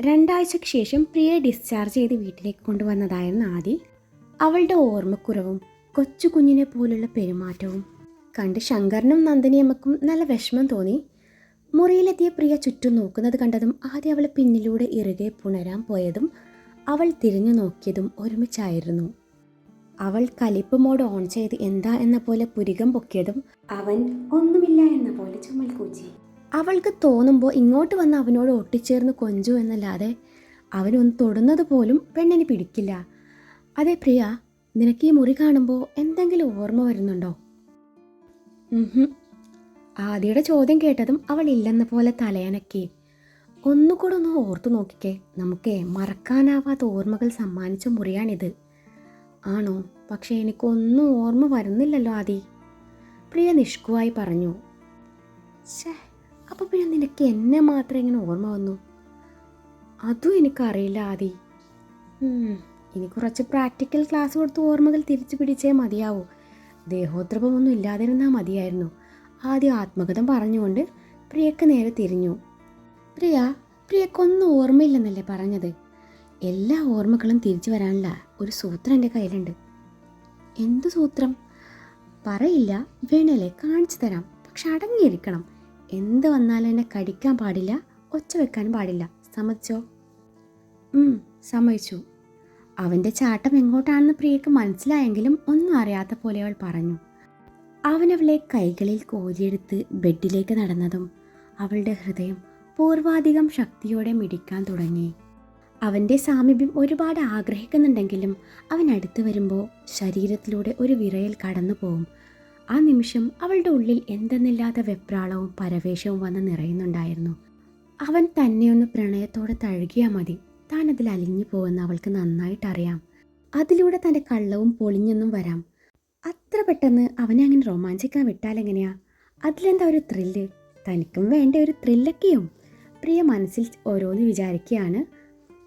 രണ്ടാഴ്ചയ്ക്ക് ശേഷം പ്രിയയെ ഡിസ്ചാർജ് ചെയ്ത് വീട്ടിലേക്ക് കൊണ്ടുവന്നതായിരുന്നു ആദി. അവളുടെ ഓർമ്മക്കുറവും കൊച്ചു കുഞ്ഞിനെ പോലുള്ള പെരുമാറ്റവും കണ്ട് ശങ്കറിനും നന്ദിനിയമ്മക്കും നല്ല വിഷമം തോന്നി. മുറിയിലെത്തിയ പ്രിയ ചുറ്റും നോക്കുന്നത് കണ്ടതും ആദ്യം അവൾ പിന്നിലൂടെ ഇറുകെ പുണരാൻ പോയതും അവൾ തിരിഞ്ഞു നോക്കിയതും ഒരുമിച്ചായിരുന്നു. അവൾ കലിപ്പ് മോഡ് ഓൺ ചെയ്ത് എന്താ എന്ന പോലെ പുരികം പൊക്കിയതും അവൻ ഒന്നുമില്ല എന്ന പോലെ ചുമൽ കൂച്ചി. അവൾക്ക് തോന്നുമ്പോൾ ഇങ്ങോട്ട് വന്ന് അവനോട് ഒട്ടിച്ചേർന്ന് കൊഞ്ചു എന്നല്ലാതെ അവനൊന്ന് തൊടുന്നത് പോലും പെണ്ണിന് പിടിക്കില്ല. അതെ പ്രിയ നിനക്ക് ഈ മുറി കാണുമ്പോൾ എന്തെങ്കിലും ഓർമ്മ വരുന്നുണ്ടോ? ആദിയുടെ ചോദ്യം കേട്ടതും അവൾ ഇല്ലെന്ന പോലെ തലയനക്കി. ഒന്നുകൂടെ ഒന്ന് ഓർത്തു നോക്കിക്കേ. നമുക്ക് മറക്കാനാവാത്ത ഓർമ്മകൾ സമ്മാനിച്ച മുറിയാണിത്. ആണോ? പക്ഷെ എനിക്കൊന്നും ഓർമ്മ വരുന്നില്ലല്ലോ ആദി. പ്രിയ നിഷ്കുവായി പറഞ്ഞു. ഛേ അപ്പോൾ പിന്നെ നിനക്ക് എന്നെ മാത്രം ഇങ്ങനെ ഓർമ്മ വന്നു? അതും എനിക്കറിയില്ല ആദി. ഇനി കുറച്ച് പ്രാക്ടിക്കൽ ക്ലാസ് കൊടുത്ത് ഓർമ്മകൾ തിരിച്ചു പിടിച്ചേ മതിയാവൂ. ദേഹോദ്രവമൊന്നും ഇല്ലാതിരുന്നാൽ മതിയായിരുന്നു. ആദ്യം ആത്മകഥം പറഞ്ഞുകൊണ്ട് പ്രിയക്ക് നേരെ തിരിഞ്ഞു. പ്രിയ പ്രിയക്കൊന്നും ഓർമ്മയില്ലെന്നല്ലേ പറഞ്ഞത്? എല്ലാ ഓർമ്മകളും തിരിച്ചു വരാനുള്ള ഒരു സൂത്രം എന്റെ കയ്യിലുണ്ട്. എന്ത് സൂത്രം? പറയില്ല വേണല്ലേ കാണിച്ചു തരാം. പക്ഷെ അടങ്ങിയിരിക്കണം. എന്ത് വന്നാലും എന്നെ കടിക്കാൻ പാടില്ല ഒച്ച വെക്കാനും പാടില്ല. സമ്മതിച്ചോ? സമ്മതിച്ചു. അവന്റെ ചാട്ടം എങ്ങോട്ടാണെന്ന് പ്രിയക്ക് മനസ്സിലായെങ്കിലും ഒന്നും അറിയാത്ത പോലെ അവൾ പറഞ്ഞു. അവനവളെ കൈകളിൽ കോരിയെടുത്ത് ബെഡിലേക്ക് നടന്നതും അവളുടെ ഹൃദയം പൂർവാധികം ശക്തിയോടെ മിടിക്കാൻ തുടങ്ങി. അവന്റെ സാമീപ്യം ഒരുപാട് ആഗ്രഹിക്കുന്നുണ്ടെങ്കിലും അവൻ അടുത്ത് വരുമ്പോൾ ശരീരത്തിലൂടെ ഒരു വിറയൽ കടന്നു പോവും ആ നിമിഷം അവളുടെ ഉള്ളിൽ എന്തെന്നില്ലാത്ത വെപ്രാളവും പരവേശവും വന്ന് നിറയുന്നുണ്ടായിരുന്നു. അവൻ തന്നെയൊന്ന് പ്രണയത്തോടെ തഴുകിയാൽ മതി. താൻ അതിൽ അലിഞ്ഞു പോകുമെന്ന് അവൾക്ക് നന്നായിട്ടറിയാം അതിലൂടെ തന്റെ കള്ളവും പൊളിഞ്ഞെന്നും വരാം. അത്ര പെട്ടെന്ന് അവനെ അങ്ങനെ റൊമാൻസിക്കാൻ വിട്ടാലെങ്ങനെയാ അതിലെന്താ ഒരു ത്രില്ല്? തനിക്കും വേണ്ട ഒരു ത്രില്ലൊക്കെയും. പ്രിയ മനസ്സിൽ ഓരോന്ന് വിചാരിക്കുകയാണ്.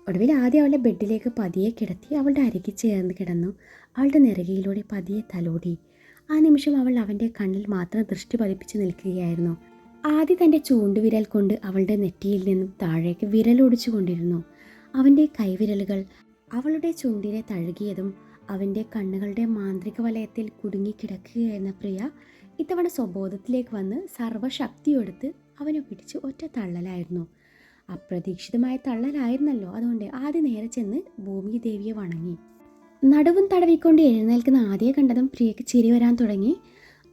ഒടുവിൽ ആദ്യം അവളുടെ ബെഡിലേക്ക് പതിയെ കിടത്തി അവളുടെ അരികിൽ ചേർന്ന് കിടന്നു. അവളുടെ നെറുകയിലൂടെ പതിയെ തലോടി. ആ നിമിഷം അവൾ അവന്റെ കണ്ണിൽ മാത്രം ദൃഷ്ടി പതിപ്പിച്ച് നിൽക്കുകയായിരുന്നു. ആദ്യ തന്റെ ചൂണ്ടുവിരൽ കൊണ്ട് അവളുടെ നെറ്റിയിൽ നിന്നും താഴേക്ക് വിരലൊടിച്ചു കൊണ്ടിരുന്നു. അവന്റെ കൈവിരലുകൾ അവളുടെ ചുണ്ടിനെ തഴുകിയതും അവന്റെ കണ്ണുകളുടെ മാന്ത്രിക വലയത്തിൽ കുടുങ്ങിക്കിടക്കുകയായിരുന്ന പ്രിയ ഇത്തവണ സ്വബോധത്തിലേക്ക് വന്ന് സർവശക്തിയെടുത്ത് അവനെ പിടിച്ച് ഒറ്റ തള്ളലായിരുന്നു. അപ്രതീക്ഷിതമായ തള്ളലായിരുന്നല്ലോ അതുകൊണ്ട് ആദ്യം നേരെ ചെന്ന് ഭൂമി ദേവിയെ വണങ്ങി. നടുവും തടവിക്കൊണ്ട് എഴുന്നേൽക്കുന്ന ആദ്യ കണ്ടതും പ്രിയക്ക് ചിരി വരാൻ തുടങ്ങി.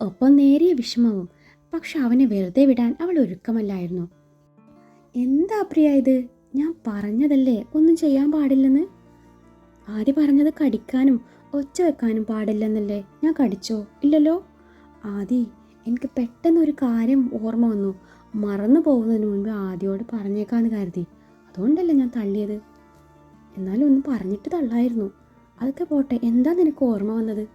ഒപ്പം നേരിയ വിഷമവും. പക്ഷെ അവനെ വെറുതെ വിടാൻ അവൾ ഒരുക്കമല്ലായിരുന്നു. എന്താ പ്രിയ ഇത്? ഞാൻ പറഞ്ഞതല്ലേ? ഒന്നും ചെയ്യാൻ പാടില്ലെന്ന്? ആദ്യം പറഞ്ഞത് കടിക്കാനും ഒച്ച വെക്കാനും പാടില്ലെന്നല്ലേ? ഞാൻ കടിച്ചോ? ഇല്ലല്ലോ? ആദി എനിക്ക് പെട്ടെന്ന് ഒരു കാര്യം ഓർമ്മ വന്നു. മറന്നു പോകുന്നതിന് മുൻപ് ആദ്യയോട് പറഞ്ഞേക്കാന്ന് കരുതി. അതുകൊണ്ടല്ലേ ഞാൻ തള്ളിയത്? എന്നാലും ഒന്ന് പറഞ്ഞിട്ട് തള്ളായിരുന്നു. അതൊക്കെ പോട്ടെ എന്താ നിനക്ക് ഓർമ്മ വന്നത്?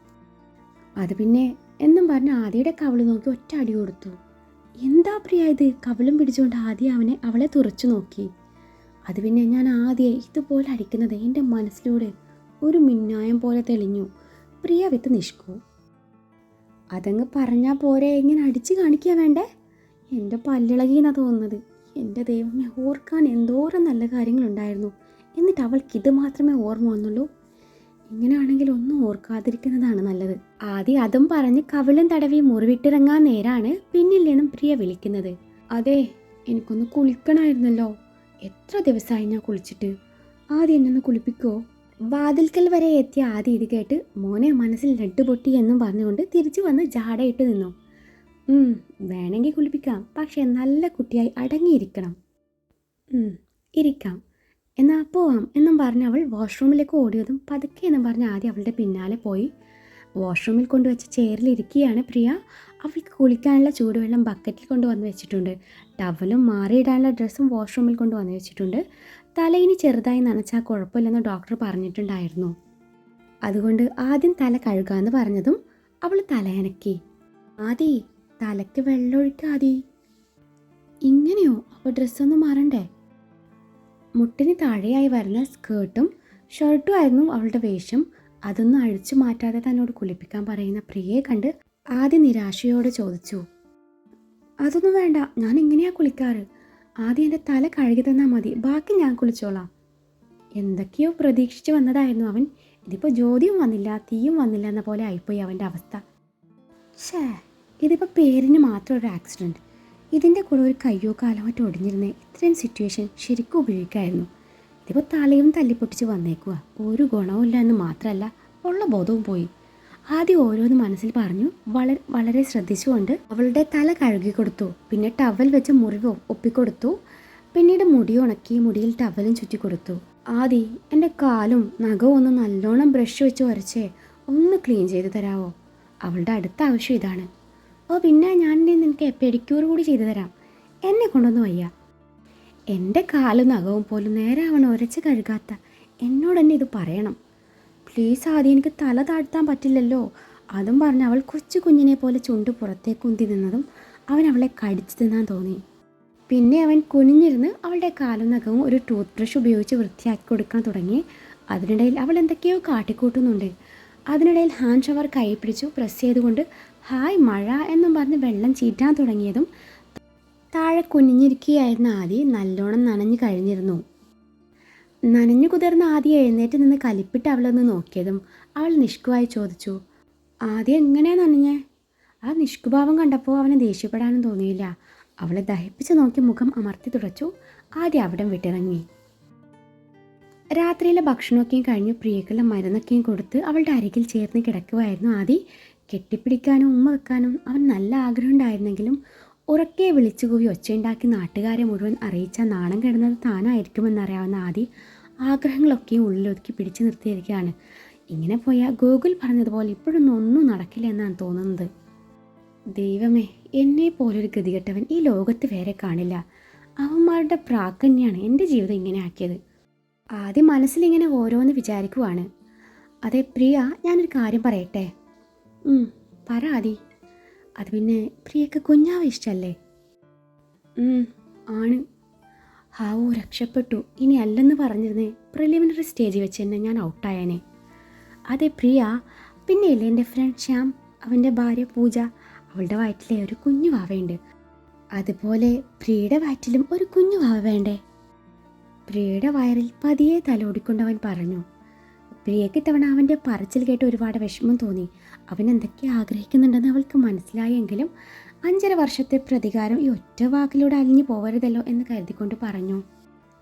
അത് പിന്നെ എന്നും പറഞ്ഞ് ആദിയുടെ കവൾ നോക്കി ഒറ്റ അടി കൊടുത്തു. എന്താ പ്രിയ ഇത്? കവളും പിടിച്ചുകൊണ്ട് ആദ്യം അവനെ അവളെ തുറച്ചു നോക്കി. അത് പിന്നെ ഞാൻ ആദ്യം ഇതുപോലെ അടിക്കുന്നത് എന്റെ മനസ്സിലൂടെ ഒരു മിന്നായം പോലെ തെളിഞ്ഞു. പ്രിയ വിത്ത് നിഷ്കു. അതങ്ങ് പറഞ്ഞാൽ പോരെ ഇങ്ങനെ അടിച്ച് കാണിക്കുക വേണ്ടേ? എന്റെ പല്ലിളകിയെന്നാ തോന്നുന്നത്. എന്റെ ദൈവമേ ഓർക്കാൻ എന്തോരം നല്ല കാര്യങ്ങളുണ്ടായിരുന്നു. എന്നിട്ട് അവൾക്ക് ഇത് മാത്രമേ ഓർമ്മ വന്നുള്ളൂ. ഇങ്ങനെയാണെങ്കിൽ ഒന്നും ഓർക്കാതിരിക്കുന്നതാണ് നല്ലത്. ആദ്യം അതും പറഞ്ഞ് കവിളും തടവി മുറിവിട്ടിറങ്ങാൻ നേരാണ് പിന്നിൽ നിന്നും പ്രിയ വിളിക്കുന്നത്. അതെ എനിക്കൊന്ന് കുളിക്കണമായിരുന്നല്ലോ എത്ര ദിവസമായി ഞാൻ കുളിച്ചിട്ട്? ആദ്യം എന്നെ ഒന്ന് കുളിപ്പിക്കോ? വാതിൽക്കൽ വരെ എത്തിയ ആദ്യം ഇത് കേട്ട് മോനെ മനസ്സിൽ ലഡ്ഡു പൊട്ടി എന്നും പറഞ്ഞുകൊണ്ട് തിരിച്ചു വന്ന് ജാടയിട്ട് നിന്നു. വേണമെങ്കിൽ കുളിപ്പിക്കാം. പക്ഷേ നല്ല കുട്ടിയായി അടങ്ങിയിരിക്കണം. ഇരിക്കാം. എന്നാ പോവാം എന്നും പറഞ്ഞ് അവൾ വാഷ്റൂമിലേക്ക് ഓടിയതും പതുക്കെ എന്നും പറഞ്ഞ് ആദ്യം അവളുടെ പിന്നാലെ പോയി. വാഷ്റൂമിൽ കൊണ്ടുവച്ച ചെയറിലിരിക്കുകയാണ് പ്രിയ. അവൾക്ക് കുളിക്കാനുള്ള ചൂടുവെള്ളം ബക്കറ്റിൽ കൊണ്ടുവന്ന് വെച്ചിട്ടുണ്ട്. ടവലും മാറിയിടാനുള്ള ഡ്രസ്സും വാഷ്റൂമിൽ കൊണ്ടുവന്ന് വെച്ചിട്ടുണ്ട്. തലയിന് ചെറുതായി നനച്ചാൽ കുഴപ്പമില്ലെന്ന് ഡോക്ടർ പറഞ്ഞിട്ടുണ്ടായിരുന്നു. അതുകൊണ്ട് ആദ്യം തല കഴുകാമെന്ന് പറഞ്ഞതും അവൾ തലയനക്കി ആദി തലയ്ക്ക് വെള്ളമൊഴിക്കാതി ഇങ്ങനെയോ? അപ്പോൾ ഡ്രസ്സൊന്നും മാറണ്ടേ? മുട്ടിന് താഴെയായി വരുന്ന സ്കേർട്ടും ഷർട്ടും ആയിരുന്നു അവളുടെ വേഷം. അതൊന്നും അഴിച്ചു മാറ്റാതെ തന്നോട് കുളിപ്പിക്കാൻ പറയുന്ന പ്രിയയെ കണ്ട് ആദ്യ നിരാശയോടെ ചോദിച്ചു അതൊന്നും വേണ്ട ഞാൻ ഇങ്ങനെയാ കുളിക്കാറ്. ആദ്യം എന്റെ തല കഴുകി തന്നാൽ മതി ബാക്കി ഞാൻ കുളിച്ചോളാം. എന്തൊക്കെയോ പ്രതീക്ഷിച്ചു വന്നതായിരുന്നു അവൻ. ഇതിപ്പോൾ ജ്യോതിയും വന്നില്ല തീയും വന്നില്ല എന്ന പോലെ ആയിപ്പോയി അവന്റെ അവസ്ഥ. ഷേ ഇതിപ്പോൾ പേരിന് മാത്രം ഒരു ആക്സിഡന്റ് ഇതിന്റെ കൂടെ ഒരു കയ്യോ കാലോ മറ്റോ ഒടിഞ്ഞിരുന്ന ഇത്രയും സിറ്റുവേഷൻ ശരിക്കും ഉപയോഗിക്കായിരുന്നു. ഇതിപ്പോൾ തലയും തല്ലിപ്പൊട്ടിച്ച് വന്നേക്കുക ഒരു ഗുണവുമില്ല എന്ന് മാത്രമല്ല ഉള്ള ബോധവും പോയി. ആദ്യം ഓരോന്ന് മനസ്സിൽ പറഞ്ഞു വളരെ വളരെ ശ്രദ്ധിച്ചുകൊണ്ട് അവളുടെ തല കഴുകി കൊടുത്തു. പിന്നെ ടവൽ വെച്ച് മുറിവ് ഒപ്പിക്കൊടുത്തു. പിന്നീട് മുടി ഉണക്കി മുടിയിൽ ടവലും ചുറ്റി കൊടുത്തു. ആദി എന്റെ കാലും നഖവും ഒന്ന് നല്ലോണം ബ്രഷ് വെച്ച് വരച്ചേ. ഒന്ന് ക്ലീൻ ചെയ്ത് തരാവോ? അവളുടെ അടുത്ത ആവശ്യം ഇതാണ്. ഓ പിന്നെ ഞാൻ നിനക്ക് പെഡിക്യൂർ കൂടി ചെയ്തു തരാം. എന്നെ കൊണ്ടൊന്നും വയ്യ. എന്റെ കാലും നഖവും പോലും നേരെ അവൻ ഉരച്ച് കഴുകാത്ത എന്നോട് തന്നെ ഇത് പറയണം. പ്ലീസ് ആദ്യം എനിക്ക് തല താഴ്ത്താൻ പറ്റില്ലല്ലോ. അതും പറഞ്ഞ് അവൾ കൊച്ചു കുഞ്ഞിനെ പോലെ ചുണ്ട് പുറത്തേക്ക് ഉന്തി നിന്നതും അവൻ അവളെ കടിച്ചു തിന്നാൻ തോന്നി. പിന്നെ അവൻ കുനിഞ്ഞിരുന്ന് അവളുടെ കാലും നഖവും ഒരു ടൂത്ത് ബ്രഷ് ഉപയോഗിച്ച് വൃത്തിയാക്കി കൊടുക്കാൻ തുടങ്ങി. അതിനിടയിൽ അവൾ എന്തൊക്കെയോ കാട്ടിക്കൂട്ടുന്നുണ്ട്. അതിനിടയിൽ ഹാൻഡ് ഷവർ കൈ പിടിച്ചു പ്രസ് ചെയ്തുകൊണ്ട് ഹായ് മഴ എന്നും പറഞ്ഞ് വെള്ളം ചീറ്റാൻ തുടങ്ങിയതും താഴെ കുനിഞ്ഞിരിക്കുകയായിരുന്ന ആദി നല്ലോണം നനഞ്ഞു കഴിഞ്ഞിരുന്നു. നനഞ്ഞു കുതിർന്ന ആദി എഴുന്നേറ്റ് നിന്ന് കലിപ്പിട്ട് അവളൊന്ന് നോക്കിയതും അവൾ നിഷ്കുവായി ചോദിച്ചു ആദി എങ്ങനെയാ നനഞ്ഞേ? ആ നിഷ്കുഭാവം കണ്ടപ്പോൾ അവന് ദേഷ്യപ്പെടാനും തോന്നിയില്ല. അവളെ ദഹിപ്പിച്ച് നോക്കി മുഖം അമർത്തി തുടച്ചു. ആദ്യം അവിടം വിട്ടിറങ്ങി. രാത്രിയിലെ ഭക്ഷണമൊക്കെയും കഴിഞ്ഞ് പ്രിയക്കുള്ള മരുന്നൊക്കെയും കൊടുത്ത് അവളുടെ അരികിൽ ചേർന്ന് കിടക്കുമായിരുന്നു ആദി. കെട്ടിപ്പിടിക്കാനും ഉമ്മ വെക്കാനും അവൻ നല്ല ആഗ്രഹം ഉണ്ടായിരുന്നെങ്കിലും ഉറക്കെ വിളിച്ചുകൂവി ഒച്ചയുണ്ടാക്കി നാട്ടുകാരെ മുഴുവൻ അറിയിച്ച നാണം കിടന്നത് താനായിരിക്കുമെന്നറിയാവുന്ന ആദി ആഗ്രഹങ്ങളൊക്കെയും ഉള്ളിലൊതുക്കി പിടിച്ചു നിർത്തിയിരിക്കുകയാണ്. ഇങ്ങനെ പോയാൽ ഗൂഗിൾ പറഞ്ഞതുപോലെ ഇപ്പോഴൊന്നും ഒന്നും നടക്കില്ല എന്നാണ് തോന്നുന്നത്. ദൈവമേ എന്നെ പോലൊരു ഗതികെട്ടവൻ ഈ ലോകത്ത് വേറെ കാണില്ല. അവന്മാരുടെ പ്രാക്കന്യാണ് എന്റെ ജീവിതം ഇങ്ങനെ ആക്കിയത്. ആദ്യം മനസ്സിലിങ്ങനെ ഓരോന്ന് വിചാരിക്കുവാണ്. അതെ പ്രിയ ഞാനൊരു കാര്യം പറയട്ടെ? പറ അത് പിന്നെ പ്രിയക്ക് കുഞ്ഞാവ ഇഷ്ടല്ലേ? ഉം, ആണ്. ഹാവു രക്ഷപ്പെട്ടു. ഇനി അല്ലെന്ന് പറഞ്ഞിരുന്നേ പ്രിലിമിനറി സ്റ്റേജിൽ വെച്ച് തന്നെ ഞാൻ ഔട്ടായേനെ അതെ പ്രിയ. പിന്നെ ഇല്ലേ എന്റെ ഫ്രണ്ട് ശ്യാം അവന്റെ ഭാര്യ പൂജ. അവളുടെ വയറ്റിലെ ഒരു കുഞ്ഞു വാവയുണ്ട്. അതുപോലെ പ്രിയയുടെ വയറ്റിലും ഒരു കുഞ്ഞു വാവ വേണ്ടേ? പ്രിയയുടെ വയറിൽ പതിയെ തലോടിക്കൊണ്ടവൻ പറഞ്ഞു പ്രിയക്ക് ഇത്തവണ അവന്റെ പറച്ചിൽ കേട്ട് ഒരുപാട് വിഷമം തോന്നി. അവൻ എന്തൊക്കെ ആഗ്രഹിക്കുന്നുണ്ടെന്ന് അവൾക്ക് മനസ്സിലായെങ്കിലും അഞ്ചര വർഷത്തെ പ്രതികാരം ഈ ഒറ്റ വാക്കിലൂടെ അലിഞ്ഞു പോവരുതല്ലോ എന്ന് കരുതിക്കൊണ്ട് പറഞ്ഞു.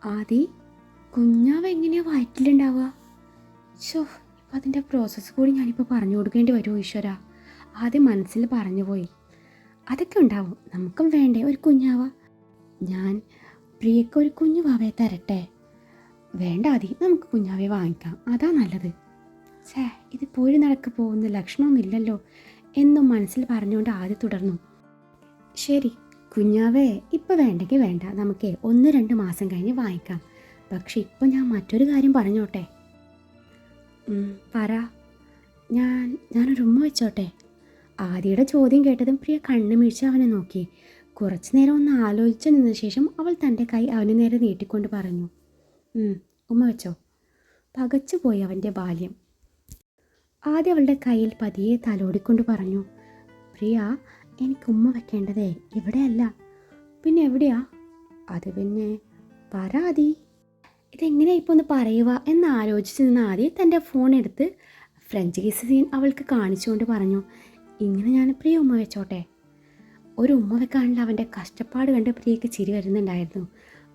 ആദി കുഞ്ഞാവ് എങ്ങനെയാ വയറ്റിലുണ്ടാവുക? ഷോ ഇപ്പം അതിന്റെ പ്രോസസ്സ് കൂടി ഞാനിപ്പോൾ പറഞ്ഞു കൊടുക്കേണ്ടി വരുമോ ഈശ്വര. ആദ്യം മനസ്സിൽ പറഞ്ഞു പോയി അതൊക്കെ ഉണ്ടാവും. നമുക്കും വേണ്ടേ ഒരു കുഞ്ഞാവ. ഞാൻ പ്രിയക്ക് ഒരു കുഞ്ഞു വാവയെ തരട്ടെ? വേണ്ട ആദി. നമുക്ക് കുഞ്ഞാവയെ വാങ്ങിക്കാം. അതാ നല്ലത്. ഛേ ഇത് പോയി നടക്ക് പോകുന്ന ലക്ഷണമൊന്നുമില്ലല്ലോ എന്നും മനസ്സിൽ പറഞ്ഞുകൊണ്ട് ആദ്യം തുടർന്നു. ശരി കുഞ്ഞാവേ ഇപ്പം വേണ്ടെങ്കിൽ വേണ്ട. നമുക്ക് ഒന്ന് രണ്ട് മാസം കഴിഞ്ഞ് വാങ്ങിക്കാം. പക്ഷെ ഇപ്പം ഞാൻ മറ്റൊരു കാര്യം പറഞ്ഞോട്ടെ? പറ. ഞാൻ ഞാനൊരു ഉമ്മ വെച്ചോട്ടെ? ആദിയുടെ ചോദ്യം കേട്ടതും പ്രിയ കണ്ണു മീഴ്ച അവനെ നോക്കി. കുറച്ചു നേരം ഒന്ന് ആലോചിച്ചു നിന്ന ശേഷം അവൾ തന്റെ കൈ അവന് നേരെ നീട്ടിക്കൊണ്ട് പറഞ്ഞു. "ഉം, ഉമ്മ വെച്ചോ. പകച്ചു പോയി അവന്റെ ബാല്യം. ആദ്യം അവളുടെ കയ്യിൽ പതിയെ തലോടിക്കൊണ്ട് പറഞ്ഞു പ്രിയ എനിക്ക് ഉമ്മ വെക്കേണ്ടതേ ഇവിടെയല്ല. പിന്നെ എവിടെയാ? അത് പിന്നെ പരാതി. ഇതെങ്ങനെയാ ഇപ്പോൾ ഒന്ന് പറയുക? എന്ന് ആലോചിച്ച് നിന്ന് ആദ്യം തന്റെ ഫോൺ എടുത്ത് ഫ്രഞ്ച് കിസ് സീൻ അവൾക്ക് കാണിച്ചുകൊണ്ട് പറഞ്ഞു ഇങ്ങനെ ഞാൻ പ്രിയ ഉമ്മ വെച്ചോട്ടെ. ഒരു ഉമ്മ വെക്കാനുള്ള അവന്റെ കഷ്ടപ്പാട് കണ്ട് പ്രിയക്ക് ചിരി വരുന്നുണ്ടായിരുന്നു.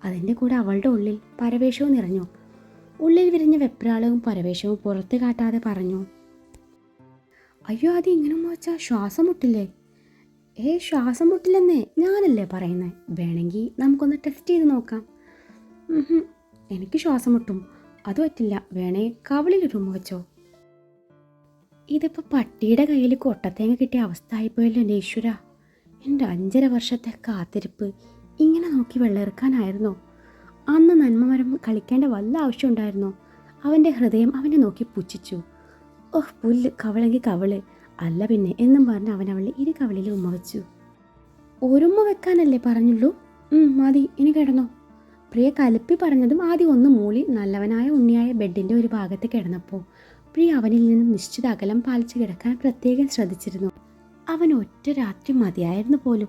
അതിന്റെ കൂടെ അവളുടെ ഉള്ളിൽ പരവേഷവും നിറഞ്ഞു. ഉള്ളിൽ വിരിഞ്ഞ വെപ്രാളവും പരവേഷവും പുറത്ത് കാട്ടാതെ പറഞ്ഞു അയ്യോ അത് ഇങ്ങനെ വെച്ചാൽ ശ്വാസം മുട്ടില്ലേ? ഏ ശ്വാസം മുട്ടില്ലെന്നേ ഞാനല്ലേ പറയുന്നത് വേണമെങ്കിൽ നമുക്കൊന്ന് ടെസ്റ്റ് ചെയ്ത് നോക്കാം. എനിക്ക് ശ്വാസം മുട്ടും. അത് പറ്റില്ല. വേണേ കവളിൽ ഉമ്മ വെച്ചോ. ഇതിപ്പോൾ പട്ടിയുടെ കയ്യിൽ കൊട്ടത്തേങ്ങ കിട്ടിയ അവസ്ഥ ആയിപ്പോയല്ലോ എന്റെ ഈശ്വര? എന്റെ അഞ്ചര വർഷത്തെ കാത്തിരിപ്പ്. ഇങ്ങനെ നോക്കി വെള്ളെറുക്കാനായിരുന്നോ? അന്ന് നന്മമരം കളിക്കേണ്ട വല്ല ആവശ്യമുണ്ടായിരുന്നോ അവന്റെ ഹൃദയം അവനെ നോക്കി പുച്ഛിച്ചു. ഓഹ് പുല്ല് കവളെങ്കിൽ കവൾ. അല്ല പിന്നെ എന്നും പറഞ്ഞ് അവൻ അവളെ ഇരു കവളിൽ ഉമ്മ വെച്ചു. ഒരുമ്മ വെക്കാനല്ലേ പറഞ്ഞുള്ളൂ? മതി ഇനി കിടന്നോ. പ്രിയ കലപ്പി പറഞ്ഞതും ആദ്യം ഒന്ന് മൂളി നല്ലവനായ ഉണ്ണിയായ ബെഡിന്റെ ഒരു ഭാഗത്ത് കിടന്നപ്പോൾ പ്രിയ അവനിൽ നിന്നും നിശ്ചിത അകലം പാലിച്ച് കിടക്കാൻ പ്രത്യേകം ശ്രദ്ധിച്ചിരുന്നു. അവൻ ഒറ്റ രാത്രി മതിയായിരുന്നു പോലും.